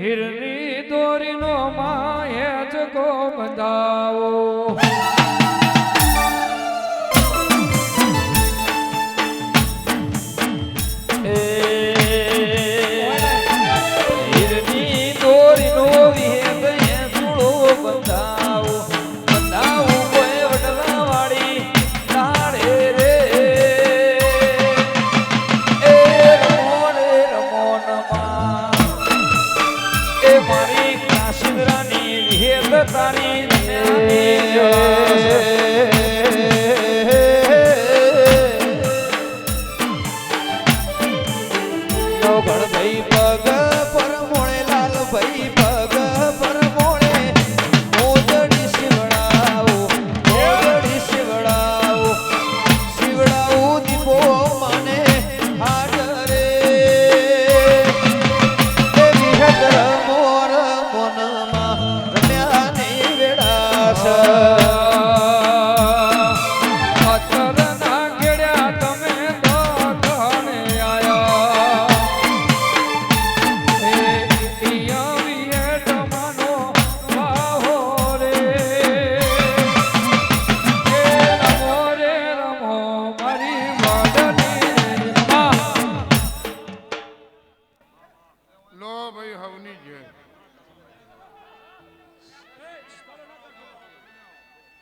હિરની દોરીનો my જગો બંધાવો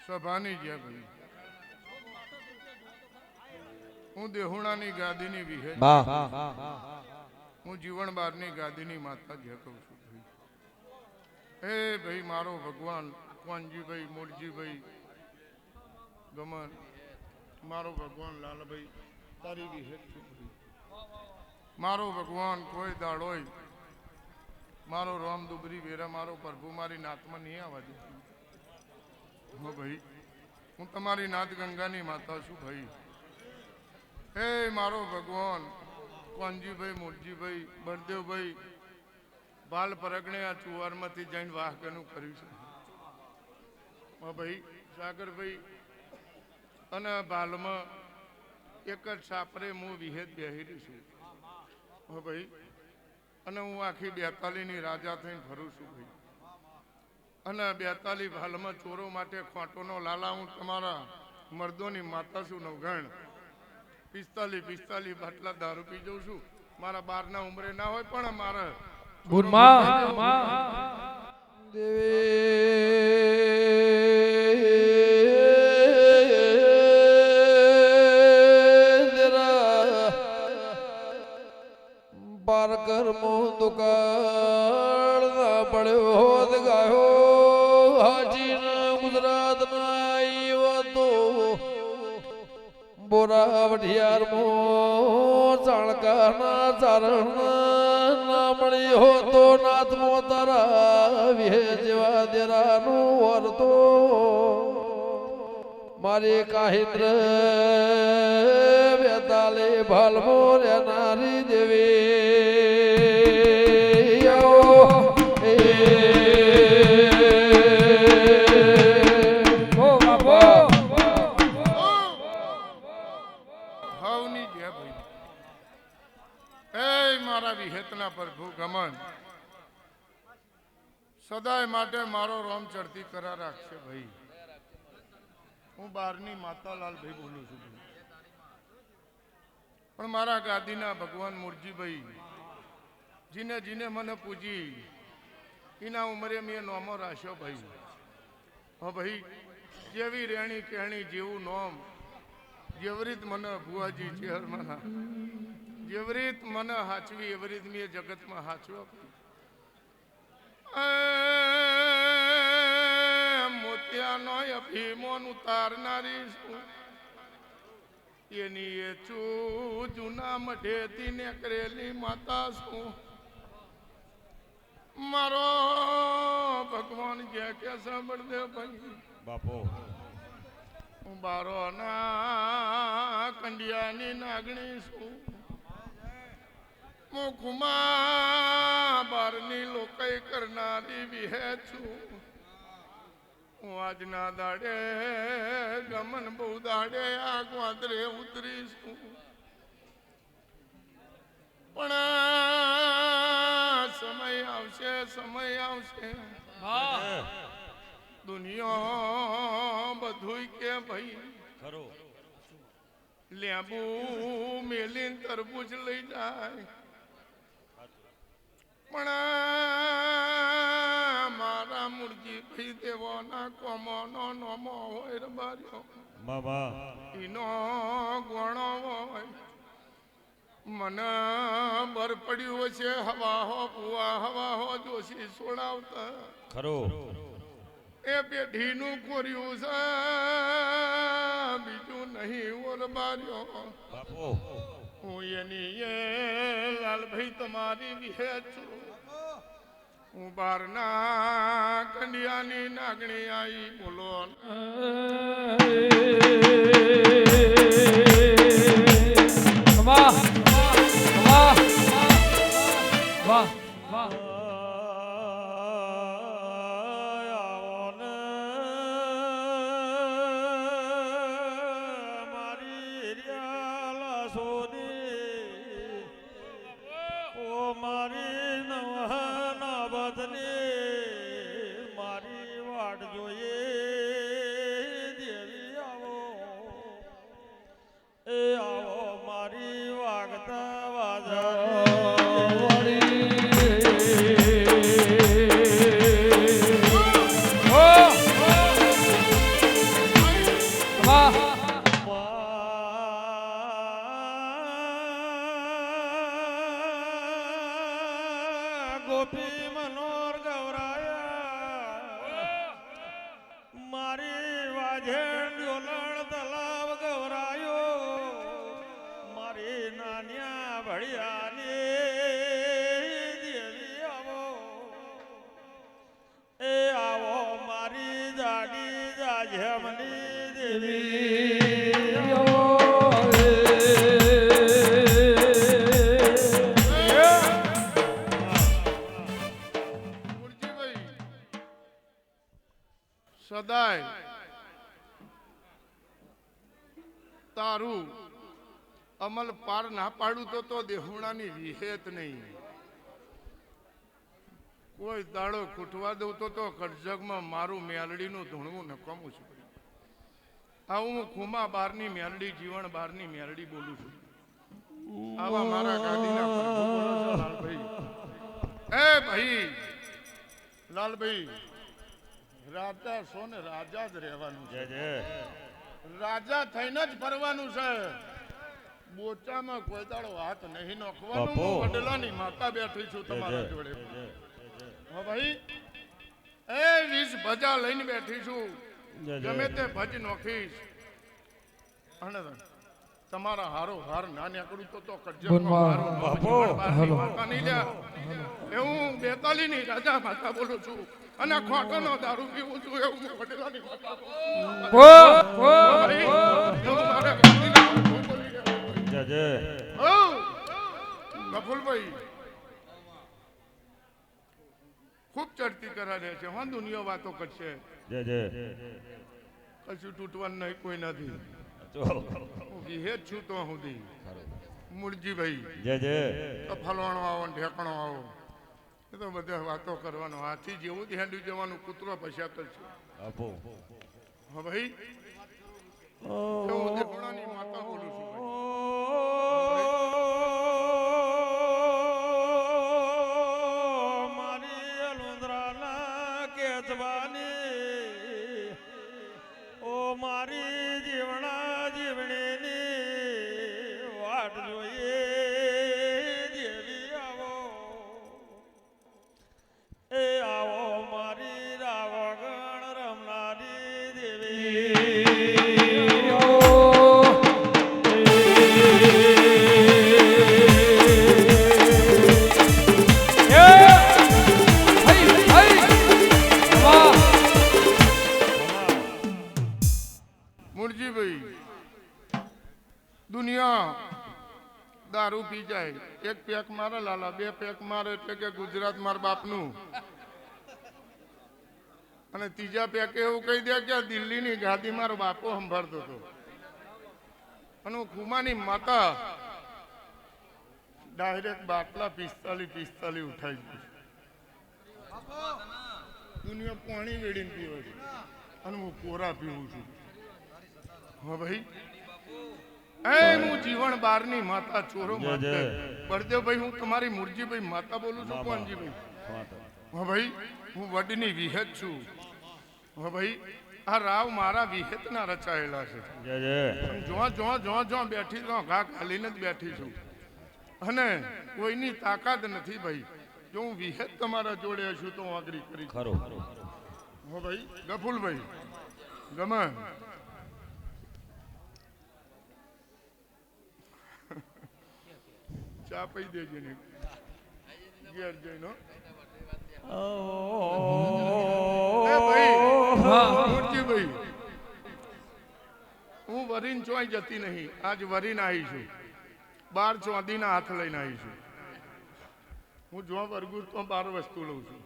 સભાની જે ભાઈ હું દેહુણાની ગાદીની વિહે હું જીવન બારની ગાદીની માતા જે કહું છું હે ભાઈ મારો ભગવાન કોનજીભાઈ મોરજીભાઈ ગમન મારો ભગવાન લાલભાઈ તારી વિહે છું મારો ભગવાન કોઈ દાડોય મારો રામ દુબરી વેરા મારો પ્રભુ મારી નાતમાં નહીં આવવા દે હો ભાઈ, હું તમારી નાત ગંગાની માતા છું ભાઈ. હે મારો ભગવાન, કોનજીભાઈ, મોરજીભાઈ, બળદેવભાઈ, બાલ પરગણે આ ચુવારમાંથી જઈને વાહકનું કર્યું છે. ભાઈ, સાગરભાઈ, અને બાલમાં એક જ સાપરે હું વિહેદ બેહી છું. હો ભાઈ, અને હું આખી બેતાલીની રાજા થઈને ફરું છું ભાઈ. અને બેતાલી હાલમાં ચોરો માટે ખોટોનો લાલા હું તમારા મર્દોની માતા છું નવઘણ. પિસ્તાલી પિસ્તાલી બાટલા દારૂ પી જઉં છું. મારા બારના ઉંમરે ના હોય પણ મારા બુરમાં ગુજરાત આવ્યો તો બોરા વઢિયાર મો ચાણકા ના ચારણ ના મળી હો તો નાથ મો તારા વિહે જેવા દેરાનું મારી કાહિન્દ્ર બેતાલે ભાલમો રે નારી દેવી. સદાય માટે મારો રોમ ચડતી કરા રાખશે ભાઈ. હું બારની માતાલાલ ભાઈ બોલું છું પણ મારા ગાદીના ભગવાન મુરજીભાઈ, જીને જીને મને પૂજી, એના ઉંમરે મેં નોમો રાખ્યો ભાઈ. હો ભાઈ, જેવી રેણી કહેણી, જેવું નોમ જેવરીત મને ભુવાજી ચેહરમાં જેવી રીત મને હાચવી એવરીત મેં જગતમાં હાચવ્યો મોતિયાનો અભિમોન ઉતારનારી શું એની એ ચૂ જૂના મઢેથી ને કરેલી માતા શું મારો ભગવાન જે કે સાંભળદે ભાઈ. બાપો. બારો ના કંડિયાની નાગણી છું. મુખમાં બારની લોકઈ કરનારી વિહે છું. હું આજના દાડે ગમન બહુ દાડે આ ગ્વાદરે ઉતરીશું. પણ સમય આવશે સમય આવશે. દુનિયા બધુંય કે ભાઈ. ખરો. લેબુ મેલીન તરબૂચ લઈ જાય. પણ મુરજી ના દેવાના કોમોનો નોમો હોય રબાર્યો બાબા. ઈનો ગોણો હોય. મને બર પડ્યું છે હવા હો પુવા હવા હો જોશી સોડાવતા ખરું. એ પેઢીનું કોર્યું છે બીજું નહીં ઓર બાર્યો. બાપુ. હું એની એ લાલભાઈ તમારી વિહે છું. હું બારના કંડિયાની નાગણી આઈ બોલો. વાહ વાહ વાહ ગોપી મનોર સદાય તારું અમલ પાર ના પાડું તો તો દેહુણાની વિહેત નહીં. કોઈ દાડો ખૂટવા દઉં તો તો કરજગમાં મારું મેલડીનું ધૂણવું નકામું છું. આવું હું ખુમા બારની મેલડી જીવન બારની મેલડી બોલું છું. આવા મારા ગાદીના પ્રભુ એ ભાઈ, લાલભાઈ રાજા છો ને રાજા જ રહેવાનું છે જય જય રાજા થઈને જ ફરવાનું છે બોચામાં કોઈ દાડો હાથ નહીં નોખવાનો. હું વડલાની માતા બેઠી છું તમારા. જોડે હા ભાઈ એ વીસ ભજા લઈને બેઠી છું. ગમે તે ભજ નોખીશ અને તમારા હારો હાર ના નીકળું તો તો કરજો ગુણમાં. બાપુ. એવું બેતાલી ની રાજા માતા બોલું છું. અને ખોટોનો દારૂ પીવું છું એવું હું વડેલાની માતા બોલું છું. ભાઈ, એવું મારે ગાંધીના પ્રભુ બોલી રહ્યા. જય જય હઉ, ગફુરભાઈ ખૂબ ચડતી કરા રહે છે હા દુનિયા વાતો કરશે. જય જય કશું તૂટવાનું નહીં કોઈ નથી. જો. હું વિહેત છું તો સુધી. મુરજીભાઈ જય જય ફલવાણો આવો ઢેકણો આવો. એ તો બધા વાતો કરવાનો. હાથી જેવું જ હેંડ્યું જવાનું કૂતરો પશ્ચાત છે. હા ભાઈ? હું દેવણાની માતા બોલું છું. કે ગુજરાત માર બાપનું. અને ત્રીજા પેકે એવું કહી દે કે દિલ્હીની ગાદી મારો બાપો સંભાળતો હતો. અને હું ખુમાની માતા ડાયરેક્ટ બાટલા પિસ્તાલી પિસ્તાલી ઉઠાઈ ગઈ. દુનિયા પાણી વેડીને પીવે છે. અને હું કોરા પીવું છું. હા ભાઈ. એ હું જીવન બારની માતા ચોરો. બળદેવભાઈ હું તમારી મુરજીભાઈ માતા બોલું છું કોણજીભાઈ હા ભાઈ હું વડની વિહત છું. હા ભાઈ આ રાવ મારા વિહેતના રચાયેલા છે. જો જો જો જો બેઠી તો ઘા ખાલીને જ બેઠી છું. અને કોઈની તાકાત નથી ભાઈ. જો હું વિહેત તમારા જોડે છું તો હું આગરી કરી ખરો. હો ભાઈ ગફુલભાઈ ગમે. ચા પી દેજે ને. ઘેર જઈનો ભાઈ હું વરીન ચોઈ જતી નહીં. આજ વરીન આવી છું. બાર ચોંદીના હાથ લઈને આવી છું. હું જો વર્ગું તો બાર વસ્તુ લઉં છું.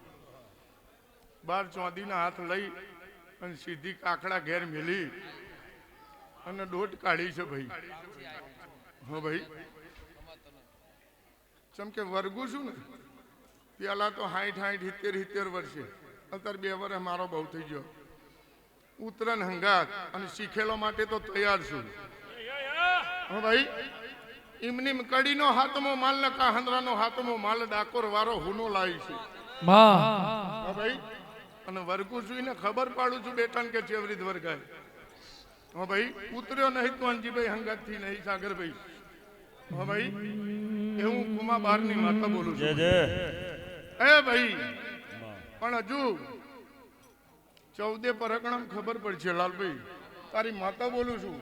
બાર ચોંદીના હાથ લઈ અને સીધી કાકડા ઘેર મેલી અને દોટ કાઢી છે ભાઈ. હા ભાઈ. ચમ કે વર્ગું છું ને પેલા તો હાઠ હાઠ હિત્તેર હિત્તેર વર્ષે. અત્યારે બે વર્ષ મારો બહુ થઈ ગયો. ઉતરન હંગાત અને શીખેલો માટે તો તૈયાર છું. હા ભાઈ એમની કડીનો હાથમો માલ ને કાહંદ્રાનો હાથમો માલ ડાકોર વાળો હુનો લાવી છે. હા ભાઈ અને વર્ગું છું એને ખબર પાડું છું બેટાને કે ચેવરીત વર્ગાય હા ભાઈ ઉતર્યો નહીં તો અંજીભાઈ હંગાતથી નહીં સાગરભાઈ. હા ભાઈ એ હું કુમા બારની માતા બોલું છું. જય એ ભાઈ પણ હજુ ચૌદે પરગણમ ખબર પડશે લાલભાઈ. તારી માતા બોલું છું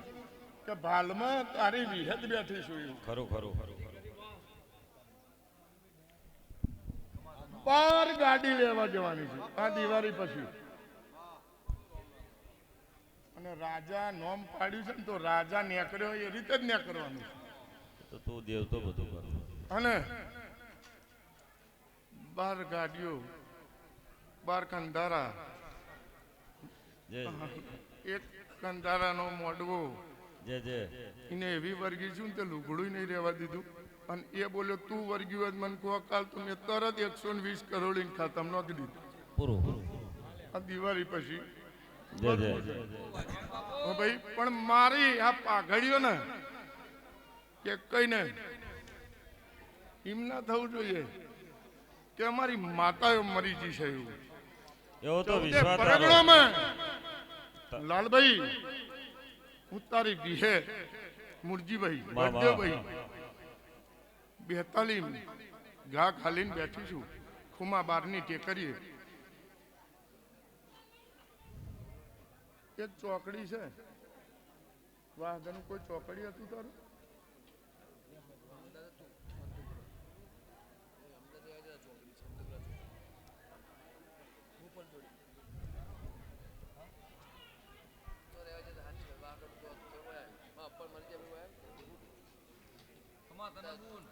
કે ભાલમાં તારી વિહત બેઠી છું ખરું ખરું ખરું પાર બાર ગાડી લેવા જવાની છે. આ દિવાળી પછી. અને રાજા નોમ પાડ્યું છે ને તો રાજા નેકર્યો એ રીતે જ નેકરવાનું છે. તો તું દેવ તો બધું અને બાર ગાડીઓ બાર કંધારા એક કંધારાનો મોડવો. એને એવી વર્ગી છું તે લુગડું નહીં રહેવા દીધું. અને એ બોલ્યો તું વર્ગી હોય મને કહો કાલ તો મેં તરત એકસો ને વીસ કરોડ એને ખાતામાં નાખી દીધું પૂરું. આ દિવાળી પછી. ભાઈ પણ મારી આ પાઘડીઓ ને કે કઈ ને એમ ના થવું જોઈએ કે અમારી માતાઓ મરી જશે એવું. એવો તો વિશ્વાસ પરગણામાં લાલભાઈ હું તારી વિહે મુરજીભાઈ વાહ, વાહ. બળદેવભાઈ બેતાલીમ ઘા ખાલીને બેઠી છું. ખુમા બારની ટેકરીએ. એક ચોકડી છે. વાઘનું કોઈ ચોકડી હતું તારું?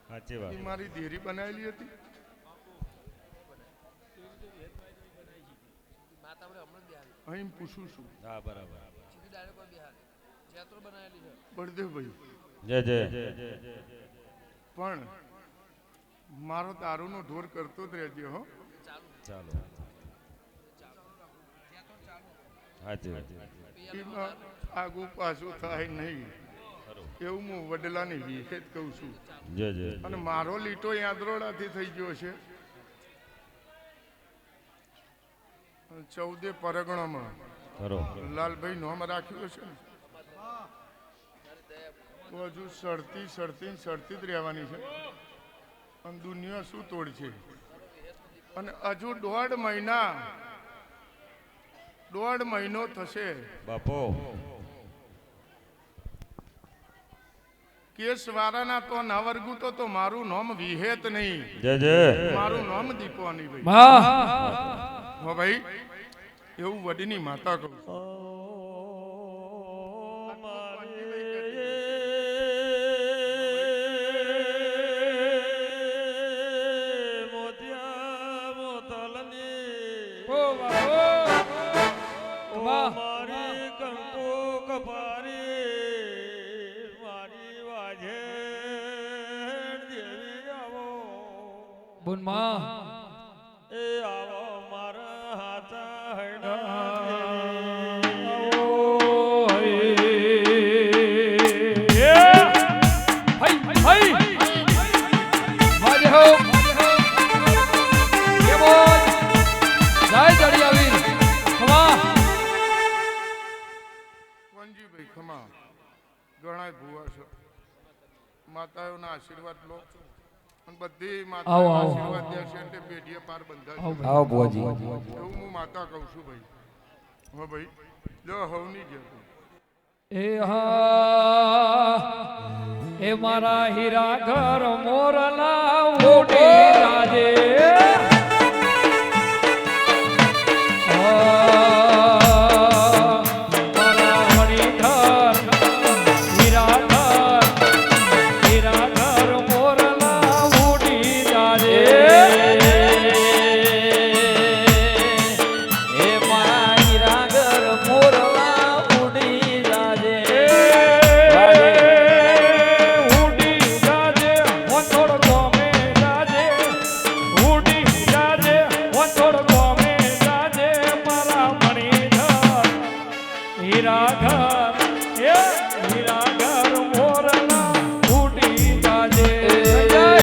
સાચી વાત. મારી દેરી બનાવેલી હતી. અહીં પૂછું છું. હા બરાબર. બળદેવભાઈ. જય જય. પણ મારો દારૂનો ઢોર કરતો જ રહેજે હો. ચાલો. સાચી વાત. આગું પાછું થાય નહીં. એવું હું વડલાની વિહેત કહું છું. જય જય અને મારો લીટો યાદરોડાથી થઈ ગયો છે. ચૌદે પરગણામાં લાલભાઈ નોમ રાખ્યો છે ને. હજુ સડતી સડતી સરતી સડતી જ રહેવાની છે. અને દુનિયા શું તોડ છે? અને હજુ દોઢ મહિના દોઢ મહિનો થશે. બાપો. કેસ વાળાના તો નવરગુ તો તો મારું નામ વિહેત નહીં. જય જય. મારું નામ દીપવાની ભાઈ હા હો ભાઈ એવું વડીની માતા કહું બુનમાં. એ આવો મારા હાથા હડા ગણાય ભૂવા માતાઓના આશીર્વાદ લો. છો બધી માતા. આશીર્વાદ દેશે પેઢીએ પાર બંધાશે. આવો ભાઈ. એવું હું માતા કહું છું ભાઈ. હો ભાઈ લો હવની ઘેર એ હા એ મારા હીરા ઘર મોરલા ઉડી રાજે.